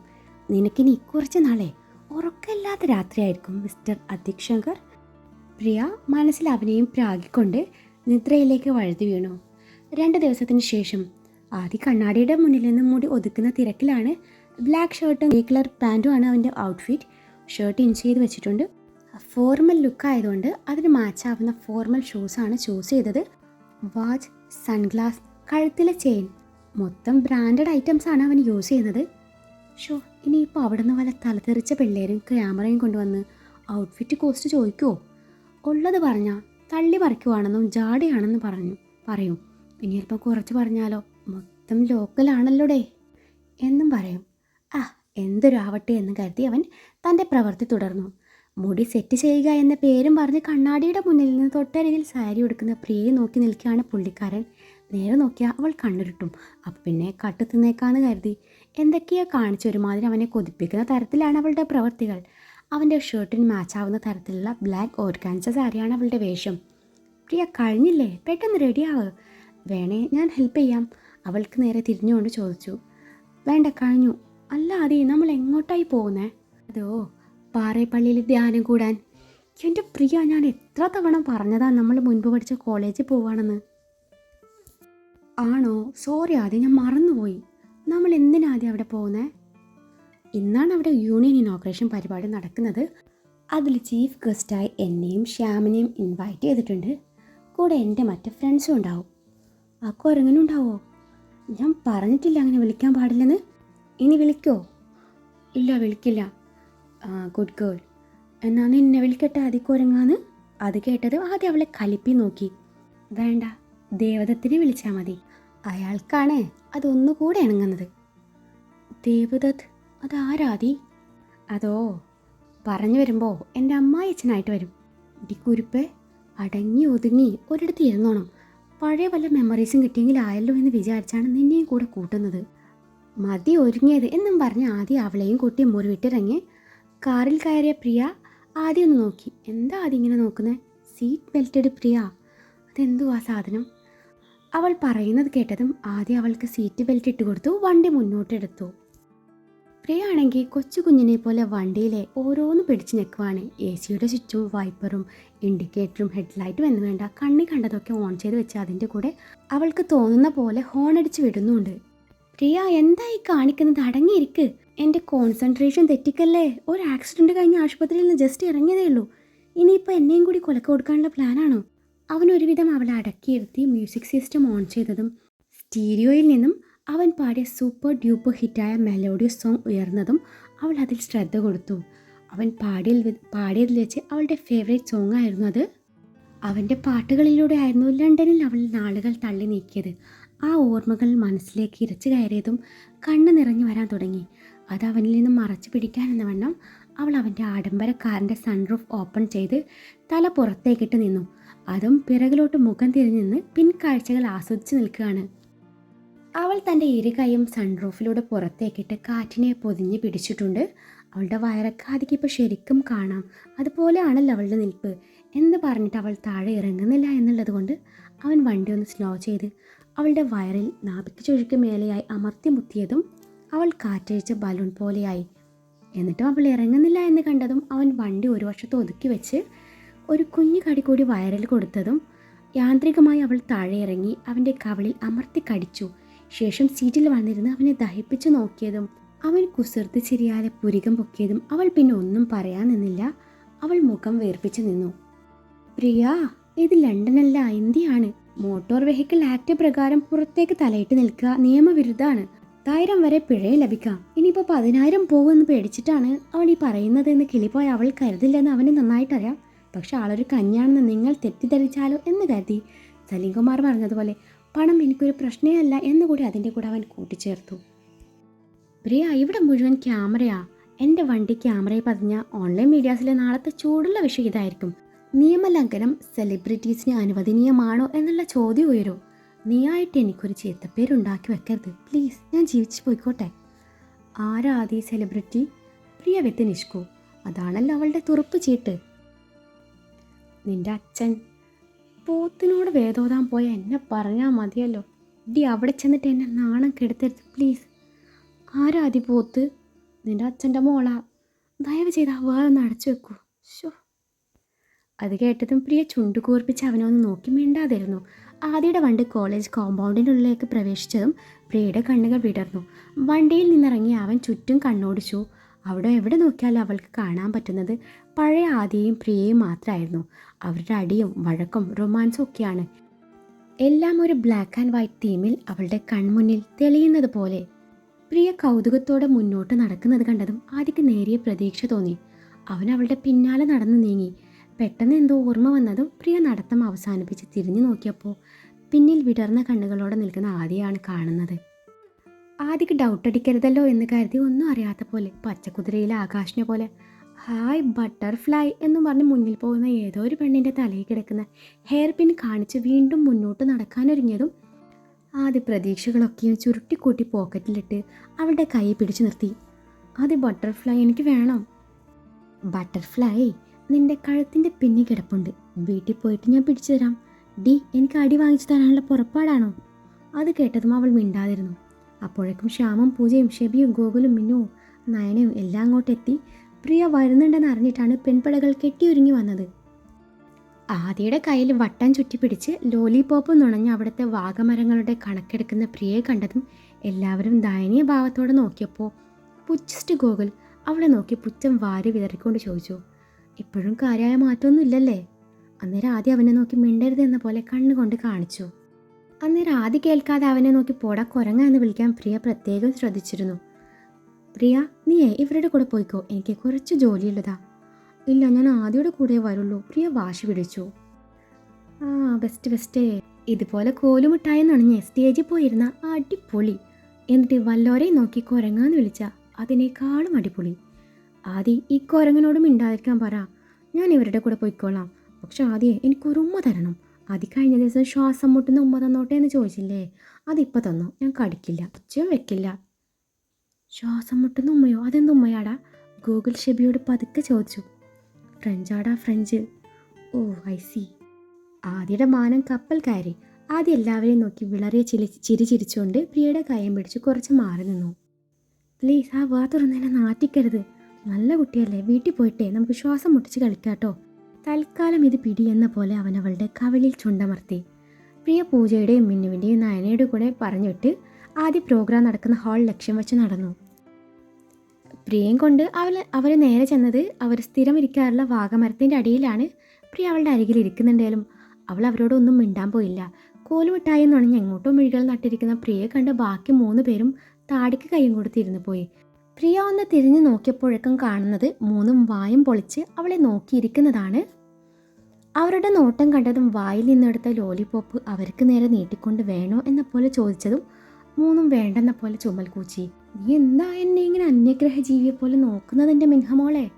നിനക്കിനി കുറച്ച് നാളെ ഉറക്കമില്ലാത്ത രാത്രിയായിരിക്കും മിസ്റ്റർ അധ്യക്ഷങ്കർ പ്രിയ മനസ്സിൽ അവനെയും പ്രാഗിക്കൊണ്ട് നിദ്രയിലേക്ക് വഴുതി വീണു. രണ്ട് ദിവസത്തിന് ശേഷം ആദ്യ കണ്ണാടിയുടെ മുന്നിൽ നിന്ന് മുടി ഒതുക്കുന്ന തിരക്കിലാണ് ബ്ലാക്ക് ഷർട്ടും ഗ്രേ കളർ പാന്റുമാണ് അവന്റെ ഔട്ട്ഫിറ്റ് ഷർട്ട് ഇൻ ചെയ്ത് വെച്ചിട്ടുണ്ട്. ഫോർമൽ ലുക്ക് ആയതുകൊണ്ട് അതിന് മാച്ചാവുന്ന ഫോർമൽ ഷൂസാണ് ചൂസ് ചെയ്തത്. വാച്ച് സൺഗ്ലാസ് കഴുത്തിലെ ചെയിൻ മൊത്തം ബ്രാൻഡഡ് ഐറ്റംസ് ആണ് അവൻ യൂസ് ചെയ്യുന്നത്. ഷോ ഇനിയിപ്പോൾ അവിടെ നിന്ന് വല്ല തലതെറിച്ച പിള്ളേരും ക്യാമറയും കൊണ്ടുവന്ന് ഔട്ട്ഫിറ്റ് കോസ്റ്റ് ചോദിക്കുമോ ഉള്ളത് പറഞ്ഞാൽ തള്ളി പറിക്കുവാണെന്നും ജാടിയാണെന്നും പറഞ്ഞു പറയും. ഇനി ചിലപ്പോൾ കുറച്ച് പറഞ്ഞാലോ? മൊത്തം ലോക്കലാണല്ലോടേ എന്നും പറയും. ആ എന്തൊരാവട്ടെ എന്ന് കരുതി അവൻ തന്റെ പ്രവൃത്തി തുടർന്നു. മുടി സെറ്റ് ചെയ്യുക എന്ന പേരും പറഞ്ഞ് കണ്ണാടിയുടെ മുന്നിൽ നിന്ന് തൊട്ടരികിൽ സാരി എടുക്കുന്ന പ്രിയയെ നോക്കി നിൽക്കുകയാണ് പുള്ളിക്കാരൻ. നേരെ നോക്കിയാൽ അവൾ കണ്ണുരുട്ടും. അപ്പം പിന്നെ കട്ട് തിന്നേക്കാന്ന് കരുതി. എന്തൊക്കെയോ കാണിച്ച് ഒരുമാതിരി അവനെ കൊതിപ്പിക്കുന്ന തരത്തിലാണ് അവളുടെ പ്രവൃത്തികൾ. അവന്റെ ഷർട്ടിന് മാച്ചാവുന്ന തരത്തിലുള്ള ബ്ലാക്ക് ഓർഗാൻസ സാരിയാണ് അവളുടെ വേഷം. പ്രിയ കഴിഞ്ഞില്ലേ? പെട്ടെന്ന് റെഡിയാവ് വേണേ ഞാൻ ഹെൽപ്പ് ചെയ്യാം. അവൾക്ക് നേരെ തിരിഞ്ഞുകൊണ്ട് ചോദിച്ചു. വേണ്ട കഴിഞ്ഞു. അല്ല അതെ നമ്മൾ എങ്ങോട്ടായി പോകുന്നേ? അതോ പാറേപ്പള്ളിയിൽ ധ്യാനം കൂടാൻ? എന്റെ പ്രിയ ഞാൻ എത്ര തവണ പറഞ്ഞതാ നമ്മൾ മുൻപ് പഠിച്ച കോളേജിൽ പോവാണെന്ന്? ആണോ? സോറി ആദ്യം ഞാൻ മറന്നുപോയി. നമ്മൾ എന്തിനാദ്യം അവിടെ പോകുന്നേ? ഇന്നാണ് അവിടെ യൂണിയൻ ഇനോഗ്രേഷൻ പരിപാടി നടക്കുന്നത്. അതിൽ ചീഫ് ഗസ്റ്റായി എന്നെയും ശ്യാമിനെയും ഇൻവൈറ്റ് ചെയ്തിട്ടുണ്ട്. കൂടെ എന്റെ മറ്റ് ഫ്രണ്ട്സും ഉണ്ടാവും. ആ കുരങ്ങനുണ്ടാവോ ഞാൻ പറഞ്ഞിട്ടില്ല അങ്ങനെ വിളിക്കാൻ പാടില്ലെന്ന്. ഇനി വിളിക്കോ? ഇല്ല വിളിക്കില്ല. ആ ഗുഡ് ഗേൾ എന്നാ നിന്നെ വിളിക്കട്ടെ അതി അത് കേട്ടത് ആദ്യം അവളെ കലിപ്പി നോക്കി. വേണ്ട ദേവദത്തിനെ വിളിച്ചാൽ മതി. അയാൾക്കാണ് അതൊന്നുകൂടെ ഇണങ്ങുന്നത്. ദേവദത്ത് അതാരാതി? അതോ പറഞ്ഞു വരുമ്പോൾ എന്റെ അമ്മായിച്ചനായിട്ട് വരും. ഇടി കുരുപ്പേ അടങ്ങി ഒതുങ്ങി ഒരിടത്ത് ഇരുന്നോണം. പഴയ വല്ല മെമ്മറീസും കിട്ടിയെങ്കിൽ ആയല്ലോ എന്ന് വിചാരിച്ചാണ് നിന്നെയും കൂടെ കൂട്ടുന്നത്. മതി ഒരുങ്ങിയത് എന്നും പറഞ്ഞ് ആദ്യം അവളെയും കൂട്ടി മുറിവിട്ടിറങ്ങി കാറിൽ കയറിയ പ്രിയ ആദ്യം ഒന്ന് നോക്കി. എന്താ ആദ്യം ഇങ്ങനെ നോക്കുന്നത് സീറ്റ് ബെൽറ്റഡ് പ്രിയ. അതെന്തുവാ സാധനം? അവൾ പറയുന്നത് കേട്ടതും ആദ്യം അവൾക്ക് സീറ്റ് ബെൽറ്റ് ഇട്ട് കൊടുത്തു വണ്ടി മുന്നോട്ടെടുത്തു. പ്രിയ ആണെങ്കിൽ കൊച്ചു കുഞ്ഞിനെ പോലെ വണ്ടിയിലെ ഓരോന്ന് പിടിച്ചു നിൽക്കുവാണ് എ സിയുടെ സ്വിച്ചും വൈപ്പറും ഇൻഡിക്കേറ്ററും ഹെഡ്ലൈറ്റും എന്ന് വേണ്ട കണ്ണി കണ്ടതൊക്കെ ഓൺ ചെയ്ത് വെച്ച് അതിന്റെ കൂടെ അവൾക്ക് തോന്നുന്ന പോലെ ഹോൺ അടിച്ച് വിടുന്നുണ്ട്. പ്രിയ എന്തായി കാണിക്കുന്നത്? അടങ്ങിയിരിക്ക്. എന്റെ കോൺസെൻട്രേഷൻ തെറ്റിക്കല്ലേ? ഒരു ആക്സിഡന്റ് കഴിഞ്ഞ ആശുപത്രിയിൽ നിന്ന് ജസ്റ്റ് ഇറങ്ങിയതേ ഉള്ളൂ. ഇനിയിപ്പോൾ എന്നെയും കൂടി കൊലക്ക് കൊടുക്കാനുള്ള പ്ലാനാണോ അവൻ ഒരുവിധം അവളെ അടക്കിയിരുത്തി മ്യൂസിക് സിസ്റ്റം ഓൺ ചെയ്തതും സ്റ്റീരിയോയിൽ നിന്നും അവൻ പാടിയ സൂപ്പർ ഡ്യൂപ്പർ ഹിറ്റായ മെലോഡിയസ് സോങ് ഉയർന്നതും അവൾ അതിൽ ശ്രദ്ധ കൊടുത്തു. അവൻ പാടിയ പാടിയതിൽ വെച്ച് അവളുടെ ഫേവറേറ്റ് സോങ് ആയിരുന്നു അത്. അവന്റെ പാട്ടുകളിലൂടെ ആയിരുന്നു ലണ്ടനിൽ അവൾ നാളുകൾ തള്ളി നീക്കിയത്. ആ ഓർമ്മകൾ മനസ്സിലേക്ക് ഇരച്ചു കയറിയതും കണ്ണ് നിറഞ്ഞു വരാൻ തുടങ്ങി. അത് അവനിൽ നിന്നും മറച്ചു പിടിക്കാനെന്ന വണ്ണം അവൾ അവന്റെ ആഡംബര കാറിന്റെ സൺറൂഫ് ഓപ്പൺ ചെയ്ത് തല പുറത്തേക്കിട്ട് നിന്നു. അതും പിറകിലോട്ട് മുഖം തിരിഞ്ഞു നിന്ന് പിൻകാഴ്ചകൾ ആസ്വദിച്ച് നിൽക്കുകയാണ്. അവൾ തന്റെ ഇരുകൈയും സൺറൂഫിലൂടെ പുറത്തേക്കിട്ട് കാറ്റിനെ പൊതിഞ്ഞ് പിടിച്ചിട്ടുണ്ട്. അവളുടെ വയറക്കാതിക്ക് ഇപ്പോൾ ശരിക്കും കാണാം. അതുപോലെയാണല്ലോ അവളുടെ നിൽപ്പ്. എന്ന് പറഞ്ഞിട്ട് അവൾ താഴെ ഇറങ്ങുന്നില്ല എന്നുള്ളത് കൊണ്ട് അവൻ വണ്ടി ഒന്ന് സ്ലോ ചെയ്ത് അവളുടെ വയറിൽ നാഭിക്ക് ചുഴിക്ക് മേലെയായി അമർത്തി മുത്തിയതും അവൾ കാറ്റഴിച്ച ബലൂൺ പോലെയായി. എന്നിട്ടും അവൾ ഇറങ്ങുന്നില്ല എന്ന് കണ്ടതും അവൻ വണ്ടി ഒരു വശത്ത് ഒതുക്കി വെച്ച് ഒരു കുഞ്ഞു കടി കൂടി വയറിൽ കൊടുത്തതും യാന്ത്രികമായി അവൾ താഴെ ഇറങ്ങി അവന്റെ കവളിൽ അമർത്തി കടിച്ചു. ശേഷം സീറ്റിൽ വന്നിരുന്ന് അവനെ ദഹിപ്പിച്ചു നോക്കിയതും അവൻ കുസൃത്ത് ചിരിയാലെ പുരികം പൊക്കിയതും അവൾ പിന്നെ ഒന്നും പറയാൻ നിന്നില്ല. അവൾ മുഖം വേർപ്പിച്ചു നിന്നു. പ്രിയ ഇത് ലണ്ടനല്ല ഇന്ത്യയാണ്. മോട്ടോർ വെഹിക്കിൾ ആക്ട് പ്രകാരം പുറത്തേക്ക് തലയിട്ട് നിൽക്കുക നിയമവിരുദ്ധാണ് പത്തായിരം വരെ പിഴയെ ലഭിക്കാം. ഇനിയിപ്പോൾ പതിനായിരം പോകുമെന്ന് പേടിച്ചിട്ടാണ് അവൾ ഈ പറയുന്നത് എന്ന് കിളിപ്പോയ അവൾ കരുതില്ലെന്ന് അവന് നന്നായിട്ടറിയാം. പക്ഷെ ആളൊരു കന്യാണെന്ന് നിങ്ങൾ തെറ്റിദ്ധരിച്ചാലോ എന്ന് കരുതി. സലീംകുമാർ പറഞ്ഞതുപോലെ പണം എനിക്കൊരു പ്രശ്നമല്ല എന്നുകൂടി അതിന്റെ കൂടെ അവൻ കൂട്ടിച്ചേർത്തു. പ്രിയ ഇവിടെ മുഴുവൻ ക്യാമറയാ. എന്റെ വണ്ടി ക്യാമറയിൽ പതിഞ്ഞ ഓൺലൈൻ മീഡിയാസിലെ നാളത്തെ ചൂടുള്ള വിഷയം ഇതായിരിക്കും. നിയമലംഘനം സെലിബ്രിറ്റീസിന് അനുവദനീയമാണോ എന്നുള്ള ചോദ്യം ഉയരും. നീയായിട്ട് എനിക്കൊരു ചീത്തപ്പേരുണ്ടാക്കി വെക്കരുത്. പ്ലീസ് ഞാൻ ജീവിച്ചു പോയിക്കോട്ടെ. ആരാധി സെലിബ്രിറ്റി പ്രിയ വിത്ത് നിഷ്കു. അതാണല്ലോ അവളുടെ തുറുപ്പ് ചീട്ട്. നിന്റെ അച്ഛൻ പോത്തിനോട് വേദോതാൻ പോയ എന്നെ പറഞ്ഞാൽ മതിയല്ലോ. ഡി അവിടെ ചെന്നിട്ട് എന്നെ നാണം കെടുത്തരുത് പ്ലീസ് ആരാ അതി പോത്ത്? നിന്റെ അച്ഛന്റെ മോളാ. ദയവ് ചെയ്ത് ആ അടച്ചു വെക്കൂ. ഷോ അത് കേട്ടതും പ്രിയ ചുണ്ടുകൂർപ്പിച്ച് അവനൊന്ന് നോക്കി മിണ്ടാതിരുന്നു. ആദ്യയുടെ വണ്ടി കോളേജ് കോമ്പൗണ്ടിനുള്ളിലേക്ക് പ്രവേശിച്ചതും പ്രിയയുടെ കണ്ണുകൾ വിടർന്നു. വണ്ടിയിൽ നിന്നിറങ്ങി അവൻ ചുറ്റും കണ്ണോടിച്ചു. അവിടെ എവിടെ നോക്കിയാലും അവൾക്ക് കാണാൻ പറ്റുന്നത് പഴയ ആദിയും പ്രിയയും മാത്രമായിരുന്നു. അവരുടെ അടിയും വഴക്കും റൊമാൻസും ഒക്കെയാണ്. എല്ലാം ഒരു ബ്ലാക്ക് ആൻഡ് വൈറ്റ് തീമിൽ അവളുടെ കൺമുന്നിൽ തെളിയുന്നത് പോലെ. പ്രിയ കൗതുകത്തോടെ മുന്നോട്ട് നടക്കുന്നത് കണ്ടതും ആദിക്ക് നേരിയ പ്രതീക്ഷ തോന്നി. അവൻ അവളുടെ പിന്നാലെ നടന്നു നീങ്ങി. പെട്ടെന്ന് എന്തോ ഓർമ്മ വന്നതും പ്രിയ നടത്തം അവസാനിപ്പിച്ച് തിരിഞ്ഞു നോക്കിയപ്പോൾ പിന്നിൽ വിടർന്ന കണ്ണുകളോടെ നിൽക്കുന്ന ആദിയാണ് കാണുന്നത്. ആദിക്ക് ഡൗട്ട് അടിക്കരുതല്ലോ എന്ന് കരുതി ഒന്നും അറിയാത്ത പോലെ പച്ചക്കുതിരയിലെ ആകാശിനെ പോലെ ഹായ് ബട്ടർഫ്ലൈ എന്നും പറഞ്ഞ് മുന്നിൽ പോകുന്ന ഏതോ ഒരു പെണ്ണിന്റെ തലയിൽ കിടക്കുന്ന ഹെയർ പിൻ കാണിച്ച് വീണ്ടും മുന്നോട്ട് നടക്കാനൊരുങ്ങിയതും ആദ്യ പ്രതീക്ഷകളൊക്കെയും ചുരുട്ടിക്കൂട്ടി പോക്കറ്റിലിട്ട് അവളുടെ കൈ പിടിച്ചു നിർത്തി. ആദ്യ ബട്ടർഫ്ലൈ എനിക്ക് വേണം. ബട്ടർഫ്ലൈ നിന്റെ കഴുത്തിന്റെ പിന്നി കിടപ്പുണ്ട്. വീട്ടിൽ പോയിട്ട് ഞാൻ പിടിച്ചു തരാം. ഡി എനിക്ക് അടി വാങ്ങിച്ചു തരാനുള്ള പുറപ്പാടാണോ? അത് കേട്ടതും അവൾ മിണ്ടാതിരുന്നു. അപ്പോഴേക്കും ശ്യാമും പൂജയും ഷെബിയും ഗോകുലും മിന്നുവും നയനയും എല്ലാം അങ്ങോട്ടെത്തി. പ്രിയ വരുന്നുണ്ടെന്ന് അറിഞ്ഞിട്ടാണ് പെൺപിളകൾ കെട്ടിയൊരുങ്ങി വന്നത്. ആദിയുടെ കയ്യിൽ വട്ടം ചുറ്റിപ്പിടിച്ച് ലോലിപോപ്പ് നുണഞ്ഞ് അവിടുത്തെ വാഗമരങ്ങളുടെ കണക്കെടുക്കുന്ന പ്രിയയെ കണ്ടതും എല്ലാവരും ദയനീയ ഭാവത്തോടെ നോക്കിയപ്പോൾ പുച്ഛിസ്റ്റ് ഗോകുൽ അവളെ നോക്കി പുച്ഛം വാരി വിതറിക്കൊണ്ട് ചോദിച്ചു ഇപ്പോഴും കാര്യമായ മാറ്റമൊന്നും ഇല്ലല്ലേ അന്നേരം ആദ്യം അവനെ നോക്കി മിണ്ടരുത് എന്ന പോലെ കണ്ണുകൊണ്ട് കാണിച്ചു. അന്നേരം ആദ്യ കേൾക്കാതെ അവനെ നോക്കി പോടാ കുരങ്ങ എന്ന് വിളിക്കാൻ പ്രിയ പ്രത്യേകം ശ്രദ്ധിച്ചിരുന്നു. പ്രിയ നീ ഇവരുടെ കൂടെ പോയിക്കോ എനിക്ക് കുറച്ച് ജോലിയുള്ളതാ. ഇല്ല ഞാൻ ആദ്യയുടെ കൂടെ വരുള്ളൂ പ്രിയ വാശി പിടിച്ചു. ആ ബെസ്റ്റ് ബെസ്റ്റേ ഇതുപോലെ കോലുമിട്ടായി നണഞ്ഞ് സ്റ്റേജിൽ പോയിരുന്ന അടിപൊളി. എന്നിട്ട് വല്ലോരെയും നോക്കി കുരങ്ങാന്ന് വിളിച്ച അതിനേക്കാളും അടിപൊളി. ആദി ഈ കുരങ്ങനോടും മിണ്ടാതിരിക്കാൻ പറ. ഞാൻ ഇവരുടെ കൂടെ പോയിക്കോളാം. പക്ഷെ ആദ്യം എനിക്കൊരുമ്മ തരണം. ആദ്യ കഴിഞ്ഞ ദിവസം ശ്വാസം മുട്ടുന്ന ഉമ്മ തന്നോട്ടെ എന്ന് ചോദിച്ചില്ലേ? അതിപ്പോൾ തന്നു. ഞാൻ കടിക്കില്ല. ഉച്ചയും വെക്കില്ല. ശ്വാസം മുട്ടുന്ന ഉമ്മയോ? അതെന്ത് ഉമ്മയാടാ? ഗൂഗിൾ ഷെബിയോട് പതുക്കെ ചോദിച്ചു. ഫ്രഞ്ചാടാ ഫ്രഞ്ച്. Oh I see. ആദ്യയുടെ മാനം കപ്പൽ കയറി. ആദ്യം എല്ലാവരെയും നോക്കി വിളറിയ ചിരി ചിരി ചിരിച്ചുകൊണ്ട് പ്രിയയുടെ കൈയും പിടിച്ച് കുറച്ച് മാറി നിന്നു. പ്ലീസ് ആ വാ തുറന്നതിനെ നാറ്റിക്കരുത്. നല്ല കുട്ടിയല്ലേ. വീട്ടിൽ പോയിട്ടേ നമുക്ക് ശ്വാസം മുട്ടിച്ച് കളിക്കാട്ടോ. തൽക്കാലം ഇത് പിടിയെന്ന പോലെ അവൻ അവളുടെ കവിളിൽ ചുണ്ടമർത്തി. പ്രിയ പൂജയുടെയും മിന്നുവിന്റെയും നയനയുടെ കൂടെ പറഞ്ഞിട്ട് ആദ്യ പ്രോഗ്രാം നടക്കുന്ന ഹാൾ ലക്ഷ്യം വെച്ച് നടന്നു. പ്രിയയും കൊണ്ട് അവൾ അവർ നേരെ ചെന്നത് അവർ സ്ഥിരം ഇരിക്കാറുള്ള വാഗമരത്തിന്റെ അടിയിലാണ്. പ്രിയ അവളുടെ അരികിൽ ഇരിക്കുന്നുണ്ടേലും അവൾ അവരോടൊന്നും മിണ്ടാൻ പോയില്ല. കോലുമിട്ടായി നുണഞ്ഞ് എങ്ങോട്ടോ മിഴികൾ നട്ടിരിക്കുന്ന പ്രിയയെ കണ്ട് ബാക്കി മൂന്ന് പേരും താടിക്ക് കൈയും കൊടുത്തിരുന്നു പോയി. പ്രിയ ഒന്ന് തിരിഞ്ഞു നോക്കിയപ്പോഴേക്കും കാണുന്നത് മൂന്നും വായും പൊളിച്ച് അവളെ നോക്കിയിരിക്കുന്നതാണ്. അവരുടെ നോട്ടം കണ്ടതും വായിൽ നിന്നെടുത്ത ലോലിപോപ്പ് അവർക്ക് നേരെ നീട്ടിക്കൊണ്ട് വേണോ എന്ന പോലെ ചോദിച്ചതും മൂന്നും വേണ്ടെന്ന പോലെ ചുമൽ കൂച്ചി. നീ എന്താ എന്നെ ഇങ്ങനെ അന്യഗ്രഹ ജീവിയെ പോലെ നോക്കുന്നത് എന്റെ മിൻഹമോളെ?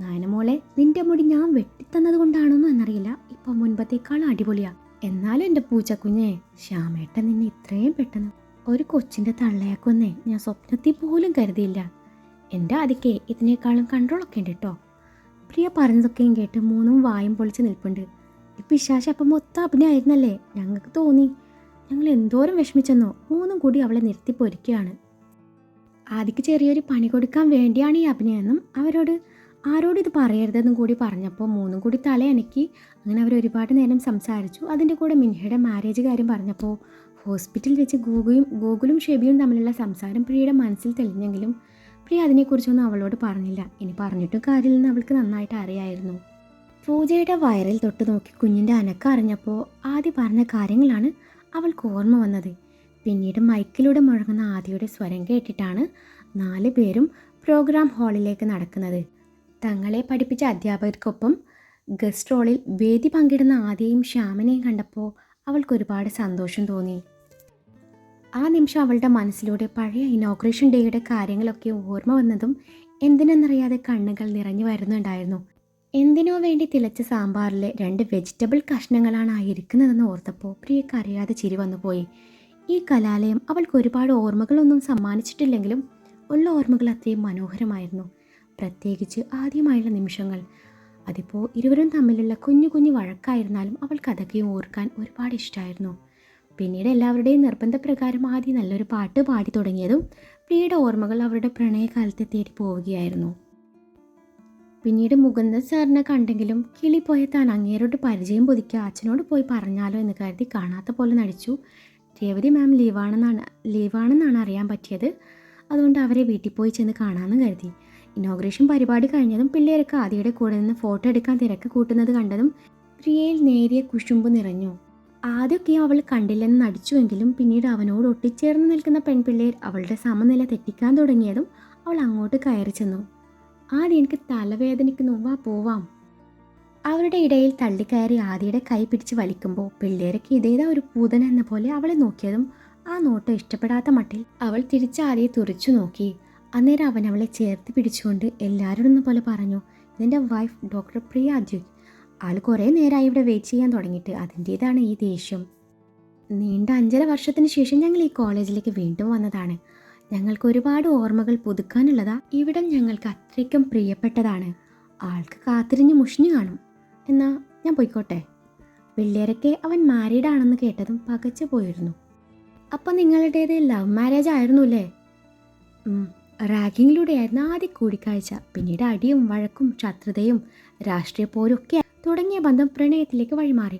നയനമോളെ നിന്റെ മുടി ഞാൻ വെട്ടിത്തന്നത് കൊണ്ടാണോന്നും എന്നറിയില്ല. ഇപ്പൊ മുൻപത്തേക്കാളും അടിപൊളിയാ. എന്നാലും എന്റെ പൂച്ചക്കുഞ്ഞെ ശ്യാമേട്ടൻ നിന്നെ ഇത്രയും പെട്ടെന്ന് ഒരു കൊച്ചിന്റെ തള്ളയാക്കുന്നേ ഞാൻ സ്വപ്നത്തിൽ പോലും കരുതിയില്ല. എന്റെ ആദിക്കേ ഇതിനേക്കാളും കൺട്രോളൊക്കെ ഉണ്ട് കേട്ടോ പ്രിയ പറഞ്ഞതൊക്കെയും കേട്ട് മൂന്നും വായും പൊളിച്ച് നിൽപ്പുണ്ട്. ഈ പിശാശ അപ്പം മൊത്തം അഭിനയായിരുന്നല്ലേ? ഞങ്ങൾക്ക് തോന്നി. ഞങ്ങൾ എന്തോരം വിഷമിച്ചെന്നോ? മൂന്നും കൂടി അവളെ നിർത്തി പൊരിക്കുകയാണ്. ആദിക്ക് ചെറിയൊരു പണി കൊടുക്കാൻ വേണ്ടിയാണ് ഈ അഭിനയമെന്നും അവരോട് ആരോട് ഇത് പറയരുതെന്നും കൂടി പറഞ്ഞപ്പോൾ മൂന്നും കൂടി തലയനക്കി അങ്ങനെ അവർ ഒരുപാട് നേരം സംസാരിച്ചു. അതിന്റെ കൂടെ മിൻഹയുടെ മാരേജ് കാര്യം പറഞ്ഞപ്പോൾ ഹോസ്പിറ്റലിൽ വെച്ച് ഗോകുയും ഗോകുലും ഷെബിയും തമ്മിലുള്ള സംസാരം പ്രിയയുടെ മനസ്സിൽ തെളിഞ്ഞെങ്കിലും പ്രിയ അതിനെക്കുറിച്ചൊന്നും അവളോട് പറഞ്ഞില്ല. ഇനി പറഞ്ഞിട്ടും കാര്യമില്ലെന്ന് അവൾക്ക് നന്നായിട്ട് അറിയായിരുന്നു. പൂജയുടെ വയറിൽ തൊട്ട് നോക്കി കുഞ്ഞിന്റെ അനക്കം അറിഞ്ഞപ്പോൾ ആദ്യം പറഞ്ഞ കാര്യങ്ങളാണ് അവൾക്ക് ഓർമ്മ വന്നത്. പിന്നീട് മൈക്കിലൂടെ മുഴങ്ങുന്ന ആദിയുടെ സ്വരം കേട്ടിട്ടാണ് നാല് പേരും പ്രോഗ്രാം ഹാളിലേക്ക് നടക്കുന്നത്. തങ്ങളെ പഠിപ്പിച്ച അധ്യാപകർക്കൊപ്പം ഗസ്റ്റ് റോളിൽ വേദി പങ്കിടുന്ന ആദിയെയും ശ്യാമനെയും കണ്ടപ്പോൾ അവൾക്കൊരുപാട് സന്തോഷം തോന്നി. ആ നിമിഷം അവളുടെ മനസ്സിലൂടെ പഴയ ഇനോഗ്രേഷൻ ഡേയുടെ കാര്യങ്ങളൊക്കെ ഓർമ്മ വന്നതും എന്തിനെന്നറിയാതെ കണ്ണുകൾ നിറഞ്ഞു വരുന്നുണ്ടായിരുന്നു. എന്തിനോ വേണ്ടി തിളച്ച സാമ്പാറിലെ രണ്ട് വെജിറ്റബിൾ കഷ്ണങ്ങളാണ് ആ ഇരിക്കുന്നതെന്ന് ഓർത്തപ്പോൾ പ്രിയക്ക് അറിയാതെ ചിരി വന്നുപോയി. ഈ കലാലയം അവൾക്ക് ഒരുപാട് ഓർമ്മകളൊന്നും സമ്മാനിച്ചിട്ടില്ലെങ്കിലും ഉള്ള ഓർമ്മകൾ അത്രയും മനോഹരമായിരുന്നു. പ്രത്യേകിച്ച് ആദ്യമായുള്ള നിമിഷങ്ങൾ. അതിപ്പോൾ ഇരുവരും തമ്മിലുള്ള കുഞ്ഞു കുഞ്ഞു വഴക്കായിരുന്നാലും അവൾക്ക് അതൊക്കെ ഓർക്കാൻ ഒരുപാട് ഇഷ്ടമായിരുന്നു പിന്നീട് എല്ലാവരുടെയും നിർബന്ധപ്രകാരം ആദ്യം നല്ലൊരു പാട്ട് പാടി തുടങ്ങിയതും പ്രിയയുടെ ഓർമ്മകൾ അവരുടെ പ്രണയകാലത്തെ തേടി പോവുകയായിരുന്നു. പിന്നീട് മുകുന്ദൻ സാറിനെ കണ്ടെങ്കിലും കിളി പോയ താൻ അങ്ങേരോട് പരിചയം പുതുക്കി അച്ഛനോട് പോയി പറഞ്ഞാലോ എന്ന് കരുതി കാണാത്ത പോലെ നടിച്ചു. രേവതി മാം ലീവാണെന്നാണ് ലീവാണെന്നാണ് അറിയാൻ പറ്റിയത്. അതുകൊണ്ട് അവരെ വീട്ടിൽ പോയി ചെന്ന് കാണാമെന്ന് കരുതി. ഇനോഗ്രേഷൻ പരിപാടി കഴിഞ്ഞതും പിള്ളേരൊക്കെ ആദ്യയുടെ കൂടെ നിന്ന് ഫോട്ടോ എടുക്കാൻ തിരക്ക് കൂട്ടുന്നത് കണ്ടതും പ്രിയയിൽ നേരിയ കുശുമ്പ് നിറഞ്ഞു. ആദ്യമൊക്കെ അവൾ കണ്ടില്ലെന്ന് നടിച്ചുവെങ്കിലും പിന്നീട് അവനോട് ഒട്ടിച്ചേർന്ന് നിൽക്കുന്ന പെൺപിള്ളേർ അവളുടെ സമനില തെറ്റിക്കാൻ തുടങ്ങിയതും അവൾ അങ്ങോട്ട് കയറി ചെന്നു. ആദ്യം എനിക്ക് തലവേദനയ്ക്ക് നോവാ പോവാം. അവരുടെ ഇടയിൽ തള്ളിക്കയറി ആദിയുടെ കൈ പിടിച്ച് വലിക്കുമ്പോൾ പിള്ളേരൊക്കെ ഇതേതാ ഒരു പൂതന എന്ന പോലെ അവളെ നോക്കിയതും ആ നോട്ടം ഇഷ്ടപ്പെടാത്ത മട്ടിൽ അവൾ തിരിച്ച് ആദിയെ തുറച്ചു നോക്കി. അന്നേരം അവൻ അവളെ ചേർത്ത് പിടിച്ചുകൊണ്ട് എല്ലാവരോടൊന്നും പോലെ പറഞ്ഞു ഇതിന്റെ വൈഫ് ഡോക്ടർ പ്രിയ ആൾ കുറേ നേരമായി ഇവിടെ വെയിറ്റ് ചെയ്യാൻ തുടങ്ങിയിട്ട് അതിന്റേതാണ് ഈ ദേഷ്യം. നീണ്ട അഞ്ചര വർഷത്തിന് ശേഷം ഞങ്ങൾ ഈ കോളേജിലേക്ക് വീണ്ടും വന്നതാണ്. ഞങ്ങൾക്ക് ഒരുപാട് ഓർമ്മകൾ പുതുക്കാനുള്ളതാ ഇവിടം ഞങ്ങൾക്ക് അത്രയ്ക്കും പ്രിയപ്പെട്ടതാണ്. ആൾക്ക് കാത്തിരിഞ്ഞ് മുഷിഞ്ഞു കാണും. എന്നാ ഞാൻ പോയിക്കോട്ടെ. പിള്ളേരൊക്കെ അവൻ മാരീഡ് ആണെന്ന് കേട്ടതും പകച്ചു പോയിരുന്നു. അപ്പം നിങ്ങളുടേത് ലവ് മാരേജ് ആയിരുന്നു അല്ലേ റാഗിങ്ങിലൂടെയായിരുന്നു ആദ്യ കൂടിക്കാഴ്ച. പിന്നീട് അടിയും വഴക്കും ശത്രുതയും രാഷ്ട്രീയ പോരും ഒക്കെ തുടങ്ങിയ ബന്ധം പ്രണയത്തിലേക്ക് വഴിമാറി.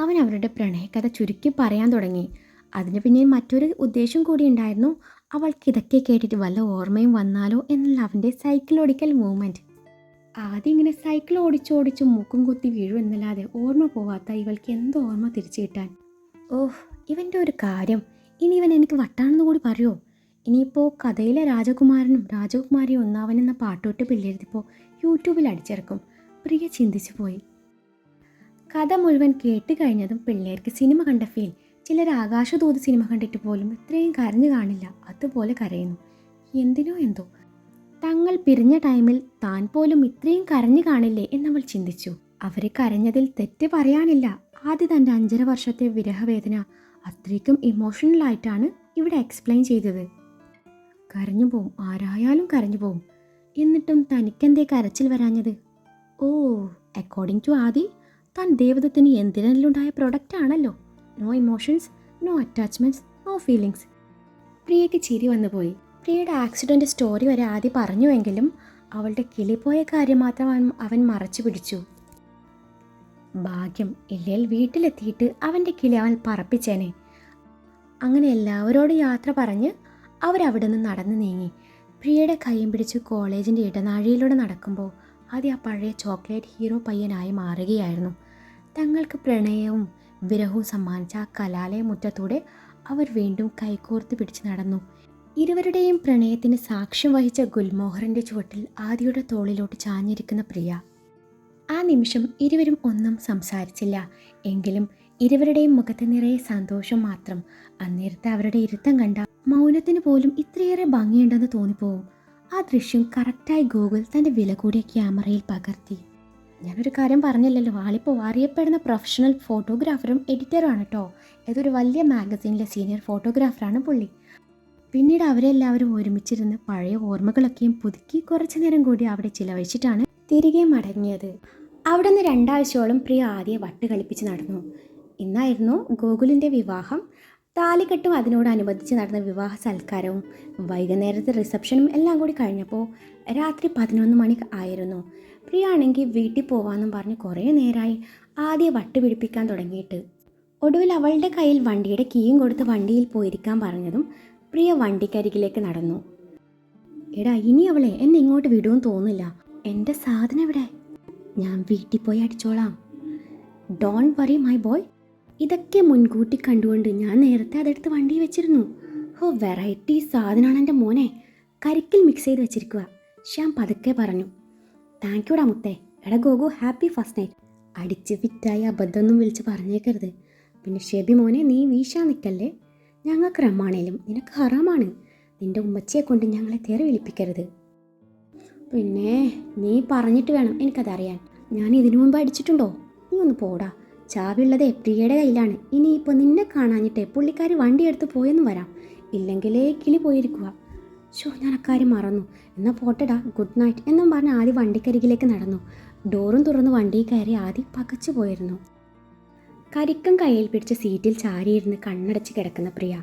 അവൻ അവരുടെ പ്രണയകഥ ചുരുക്കി പറയാൻ തുടങ്ങി. അതിന് പിന്നിൽ മറ്റൊരു ഉദ്ദേശം കൂടി ഉണ്ടായിരുന്നു. അവൾക്ക് ഇതൊക്കെ കേട്ടിട്ട് വല്ല ഓർമ്മയും വന്നാലോ എന്നുള്ള അവന്റെ സൈക്കിൾ ഓടിക്കൽ മൂവ്മെന്റ് ആദ്യം ഇങ്ങനെ സൈക്കിൾ ഓടിച്ചോടിച്ച് മൂക്കും കുത്തി വീഴും എന്നല്ലാതെ ഓർമ്മ പോവാത്ത ഇവൾക്ക് എന്തോ ഓർമ്മ തിരിച്ചു കിട്ടാൻ. ഓഹ് ഇവന്റെ ഒരു കാര്യം. ഇനി ഇവൻ എനിക്ക് വട്ടാണെന്ന് കൂടി പറയുമോ ഇനിയിപ്പോൾ കഥയിലെ രാജകുമാരനും രാജകുമാരിയും ഒന്നാവനെന്ന പാട്ടോട്ട് പിള്ളേരുതിപ്പോൾ യൂട്യൂബിൽ അടിച്ചിറക്കും. പ്രിയ ചിന്തിച്ചു പോയി. കഥ മുഴുവൻ കേട്ട് കഴിഞ്ഞതും പിള്ളേർക്ക് സിനിമ കണ്ട ഫീൽ. ചിലർ ആകാശദൂത് സിനിമ കണ്ടിട്ട് പോലും ഇത്രയും കരഞ്ഞു കാണില്ല. അതുപോലെ കരയുന്നു. എന്തിനോ എന്തോ. തങ്ങൾ പിരിഞ്ഞ ടൈമിൽ താൻ പോലും ഇത്രയും കരഞ്ഞു കാണില്ലേ എന്നവൾ ചിന്തിച്ചു. അവരെ കരഞ്ഞതിൽ തെറ്റ് പറയാനില്ല. ആദ്യ തന്റെ അഞ്ചര വർഷത്തെ വിരഹവേദന അത്രയ്ക്കും ഇമോഷണൽ ആയിട്ടാണ് ഇവിടെ എക്സ്പ്ലെയിൻ ചെയ്തത്. കരഞ്ഞു പോവും ആരായാലും കരഞ്ഞു പോവും എന്നിട്ടും തനിക്കെന്തേ കരച്ചിൽ വരാഞ്ഞത്? ഓ അക്കോർഡിംഗ് ടു ആദി താൻ ദേവദത്തിന് എന്തിനെല്ലുണ്ടായ പ്രൊഡക്റ്റ് ആണല്ലോ? No emotions no attachments no feelings പ്രിയയ്ക്ക് ചിരി വന്നുപോയി പ്രിയയുടെ ആക്സിഡന്റ് സ്റ്റോറി വരെ ആദ്യം പറഞ്ഞുവെങ്കിലും അവളുടെ കിളിപ്പോയ കാര്യം മാത്രം അവൻ അവൻ മറച്ചു പിടിച്ചു. ഭാഗ്യം ഇല്ലേൽ വീട്ടിലെത്തിയിട്ട് അവന്റെ കിളി അവൻ പറപ്പിച്ചേനെ. അങ്ങനെ എല്ലാവരോടും യാത്ര പറഞ്ഞ് അവരവിടെ നിന്ന് നടന്നു നീങ്ങി. പ്രിയയുടെ കൈയും പിടിച്ച് കോളേജിന്റെ ഇടനാഴിയിലൂടെ നടക്കുമ്പോൾ ആദ്യം ആ പഴയ ചോക്ലേറ്റ് ഹീറോ പയ്യനായി മാറുകയായിരുന്നു. തങ്ങൾക്ക് പ്രണയവും വിരഹവും സമ്മാനിച്ച ആ കലാലയ മുറ്റത്തൂടെ അവർ വീണ്ടും കൈകോർത്ത് പിടിച്ച് നടന്നു. ഇരുവരുടെയും പ്രണയത്തിന് സാക്ഷ്യം വഹിച്ച ഗുൽമോഹറിന്റെ ചുവട്ടിൽ ആദിയുടെ തോളിലോട്ട് ചാഞ്ഞിരിക്കുന്ന പ്രിയ. ആ നിമിഷം ഇരുവരും ഒന്നും സംസാരിച്ചില്ല. എങ്കിലും ഇരുവരുടെയും മുഖത്ത് നിറയെ സന്തോഷം മാത്രം. അന്നേരത്തെ അവരുടെ ഇരുത്തം കണ്ട മൗനത്തിന് പോലും ഇത്രയേറെ ഭംഗിയുണ്ടെന്ന് തോന്നിപ്പോവും. ആ ദൃശ്യം കറക്റ്റായി ഗൂഗിൾ തന്റെ വില കൂടിയ ക്യാമറയിൽ പകർത്തി. ഞാനൊരു കാര്യം പറഞ്ഞില്ലല്ലോ ആളിപ്പോൾ അറിയപ്പെടുന്ന പ്രൊഫഷണൽ ഫോട്ടോഗ്രാഫറും എഡിറ്ററുമാണ് കേട്ടോ ഏതൊരു വലിയ മാഗസീനിലെ സീനിയർ ഫോട്ടോഗ്രാഫറാണ് പുള്ളി. പിന്നീട് അവരെല്ലാവരും ഒരുമിച്ചിരുന്ന് പഴയ ഓർമ്മകളൊക്കെയും പുതുക്കി കുറച്ചു നേരം കൂടി അവിടെ ചിലവഴിച്ചിട്ടാണ് തിരികെ മടങ്ങിയത്. അവിടെ നിന്ന് രണ്ടാഴ്ചയോളം പ്രിയ ആദ്യ വട്ട് കളിപ്പിച്ച് നടന്നു. ഇന്നായിരുന്നു ഗോകുലിന്റെ വിവാഹം. താലികെട്ടും അതിനോടനുബന്ധിച്ച് നടന്ന വിവാഹ സൽക്കാരവും വൈകുന്നേരത്തെ റിസപ്ഷനും എല്ലാം കൂടി കഴിഞ്ഞപ്പോൾ രാത്രി പതിനൊന്ന് മണി ആയിരുന്നു. പ്രിയാണെങ്കിൽ വീട്ടിൽ പോവാമെന്നും പറഞ്ഞ് കുറേ നേരമായി ആദ്യം വട്ട് പിടിപ്പിക്കാൻ തുടങ്ങിയിട്ട്. ഒടുവിൽ അവളുടെ കയ്യിൽ വണ്ടിയുടെ കീയും കൊടുത്ത് വണ്ടിയിൽ പോയിരിക്കാൻ പറഞ്ഞതും പ്രിയ വണ്ടിക്കരികിലേക്ക് നടന്നു. എടാ ഇനി അവളെ എന്നെ ഇങ്ങോട്ട് വിടുമെന്ന് തോന്നില്ല എന്റെ സാധനം എവിടെ? ഞാൻ വീട്ടിൽ പോയി അടിച്ചോളാം. Don't worry my boy. ഇതൊക്കെ മുൻകൂട്ടി കണ്ടുകൊണ്ട് ഞാൻ നേരത്തെ അതെടുത്ത് വണ്ടി വെച്ചിരുന്നു. ഓ വെറൈറ്റി സാധനമാണ് എന്റെ മോനെ. കരിക്കിൽ മിക്സ് ചെയ്ത് വെച്ചിരിക്കുക ശ്യാം പതുക്കെ പറഞ്ഞു. താങ്ക് യുടാ മുത്തേ. എടാ ഗോഗോ ഹാപ്പി ഫസ്റ്റ് നൈറ്റ് അടിച്ച് ഫിറ്റായി അബദ്ധമൊന്നും വിളിച്ച് പറഞ്ഞേക്കരുത്. പിന്നെ ഷെബി മോനെ നീ വീശാൻ നിൽക്കല്ലേ? ഞങ്ങൾക്ക് റമ്മാണേലും നിനക്ക് ഹറാമാണ്. നിന്റെ ഉമ്മച്ചിയെ കൊണ്ട് ഞങ്ങളെ തേറി വിളിപ്പിക്കരുത്. പിന്നെ നീ പറഞ്ഞിട്ട് വേണം എനിക്കതറിയാൻ. ഞാൻ ഇതിനു മുമ്പ് അടിച്ചിട്ടുണ്ടോ? നീ ഒന്ന് പോടാ. ചാവിയുള്ളത് പ്രിയയുടെ കയ്യിലാണ്. ഇനിയിപ്പോൾ നിന്നെ കാണാഞ്ഞിട്ട് പുള്ളിക്കാരി വണ്ടി എടുത്ത് പോയെന്ന് വരാം. ഇല്ലെങ്കിലേ കിളി പോയിരിക്കുക. ഷോ ഞാൻ അക്കാര്യം മറന്നു. എന്നാൽ പോട്ടെടാ ഗുഡ് നൈറ്റ് എന്നും പറഞ്ഞ് ആദ്യം വണ്ടിക്കരികിലേക്ക് നടന്നു. ഡോറും തുറന്ന് വണ്ടിയിൽ കയറി ആദ്യം പകച്ചു പോയിരുന്നു. കരിക്കം കയ്യിൽ പിടിച്ച സീറ്റിൽ ചാരിയിരുന്ന് കണ്ണടച്ച് കിടക്കുന്ന പ്രിയ.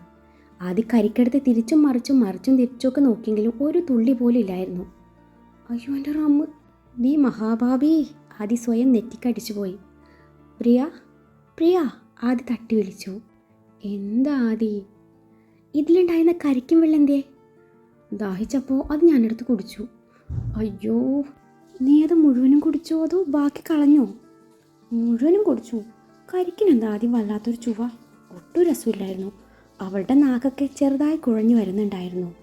ആദ്യ കരിക്കെടുത്ത് തിരിച്ചും മറിച്ചും മറിച്ചും തിരിച്ചൊക്കെ നോക്കിയെങ്കിലും ഒരു തുള്ളി പോലും ഇല്ലായിരുന്നു. അയ്യോ എന്റെ റമ്മ്. നീ മഹാഭാബി ആദി സ്വയം നെറ്റിക്കടിച്ചു പോയി പ്രിയ പ്രിയ ആദി തട്ടി വിളിച്ചു. എന്താ ആദി? ഇതിലുണ്ടായിരുന്ന കരിക്കും വെള്ളെന്തേ? ദാഹിച്ചപ്പോൾ അത് ഞാനെടുത്ത് കുടിച്ചു. അയ്യോ നീ അത് മുഴുവനും കുടിച്ചോ അതോ ബാക്കി കളഞ്ഞോ? മുഴുവനും കുടിച്ചു. കരിക്കിനെന്താ ആദ്യം വല്ലാത്തൊരു ചുവ? ഒട്ടും രസമില്ലായിരുന്നു. അവളുടെ നാക്കൊക്കെ ചെറുതായി കുഴഞ്ഞു വരുന്നുണ്ടായിരുന്നു.